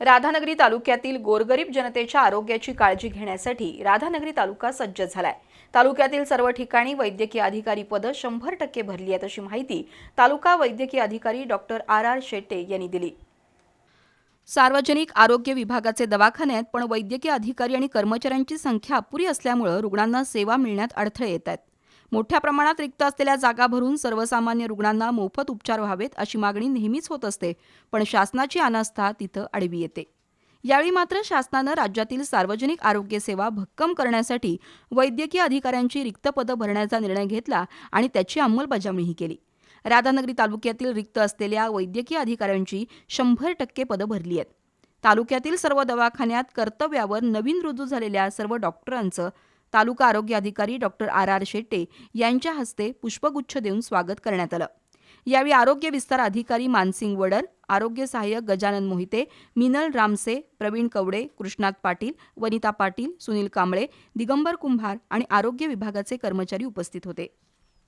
राधानगरी तालुक्यातील गोरगरीब जनतेच्या आरोग्याची काळजी घेण्यासाठी राधानगरी तालुका सज्ज झालाय. तालुक्यातील सर्व ठिकाणी वैद्यकीय अधिकारी पदं शंभर टक्के भरली आहेत अशी माहिती तालुका वैद्यकीय अधिकारी डॉक्टर आर. आर. शेट्टे यांनी दिली. सार्वजनिक आरोग्य विभागाचे दवाखाने आहेत पण वैद्यकीय अधिकारी आणि कर्मचाऱ्यांची संख्या अपुरी असल्यामुळं रुग्णांना सेवा मिळण्यात अडथळे येत आहेत. मोठ्या प्रमाणात रिक्त असलेल्या जागा भरून सर्वसामान्य रुग्णांना मोफत उपचार व्हावेत अशी मागणी नेहमीच होत असते पण शासनाची अनास्था तिथं आडवी येते. यावेळी मात्र शासनानं राज्यातील सार्वजनिक आरोग्य सेवा भक्कम करण्यासाठी वैद्यकीय अधिकाऱ्यांची रिक्त पदं भरण्याचा निर्णय घेतला आणि त्याची अंमलबजावणीही केली. राधानगरी तालुक्यातील रिक्त असलेल्या वैद्यकीय अधिकाऱ्यांची शंभर टक्के पदं भरली आहेत. तालुक्यातील सर्व दवाखान्यात कर्तव्यावर नवीन रुजू झालेल्या सर्व डॉक्टरांचं तालुका आरोग्य अधिकारी डॉक्टर आर. आर. शेट्टे यांच्या हस्ते पुष्पगुच्छ देऊन स्वागत करण्यात आलं. यावेळी आरोग्य विस्तार अधिकारी मानसिंग वडर आरोग्य सहाय्यक गजानन मोहिते मिनल रामसे प्रवीण कवडे कृष्णात पाटील वनिता पाटील सुनील कांबळे दिगंबर कुंभार आणि आरोग्य विभागाचे कर्मचारी उपस्थित होते.